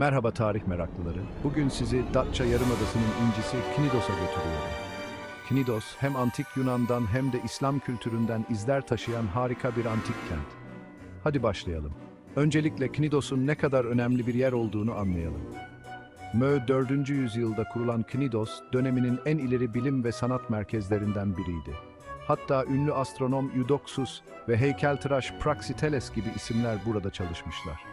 Merhaba tarih meraklıları. Bugün sizi Datça Yarımadası'nın incisi Knidos'a götürüyorum. Knidos hem antik Yunan'dan hem de İslam kültüründen izler taşıyan harika bir antik kent. Hadi başlayalım. Öncelikle Knidos'un ne kadar önemli bir yer olduğunu anlayalım. Mö 4. yüzyılda kurulan Knidos, döneminin en ileri bilim ve sanat merkezlerinden biriydi. Hatta ünlü astronom Eudoxus ve heykeltıraş Praxiteles gibi isimler burada çalışmışlar.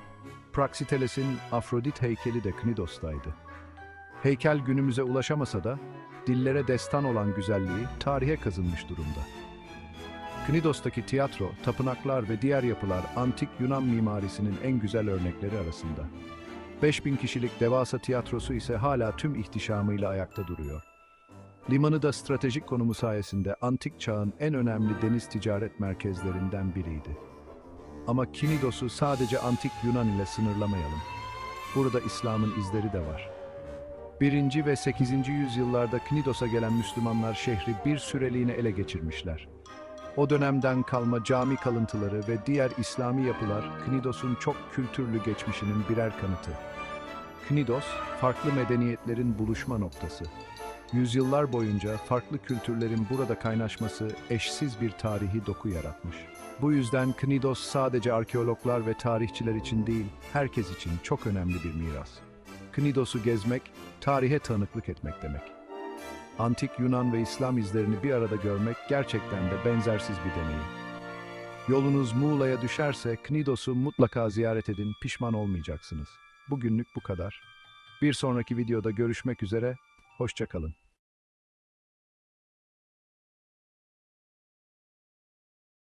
Praxiteles'in Afrodit heykeli de Knidos'taydı. Heykel günümüze ulaşamasa da dillere destan olan güzelliği tarihe kazınmış durumda. Knidos'taki tiyatro, tapınaklar ve diğer yapılar antik Yunan mimarisinin en güzel örnekleri arasında. 5000 kişilik devasa tiyatrosu ise hala tüm ihtişamıyla ayakta duruyor. Limanı da stratejik konumu sayesinde antik çağın en önemli deniz ticaret merkezlerinden biriydi. Ama Kinidos'u sadece antik Yunan ile sınırlamayalım. Burada İslam'ın izleri de var. 1. ve 8. yüzyıllarda Knidos'a gelen Müslümanlar şehri bir süreliğine ele geçirmişler. O dönemden kalma cami kalıntıları ve diğer İslami yapılar Knidos'un çok kültürlü geçmişinin birer kanıtı. Knidos, farklı medeniyetlerin buluşma noktası. Yüzyıllar boyunca farklı kültürlerin burada kaynaşması eşsiz bir tarihi doku yaratmış. Bu yüzden Knidos sadece arkeologlar ve tarihçiler için değil, herkes için çok önemli bir miras. Knidos'u gezmek, tarihe tanıklık etmek demek. Antik Yunan ve İslam izlerini bir arada görmek gerçekten de benzersiz bir deneyim. Yolunuz Muğla'ya düşerse Knidos'u mutlaka ziyaret edin, pişman olmayacaksınız. Bugünlük bu kadar. Bir sonraki videoda görüşmek üzere, hoşçakalın.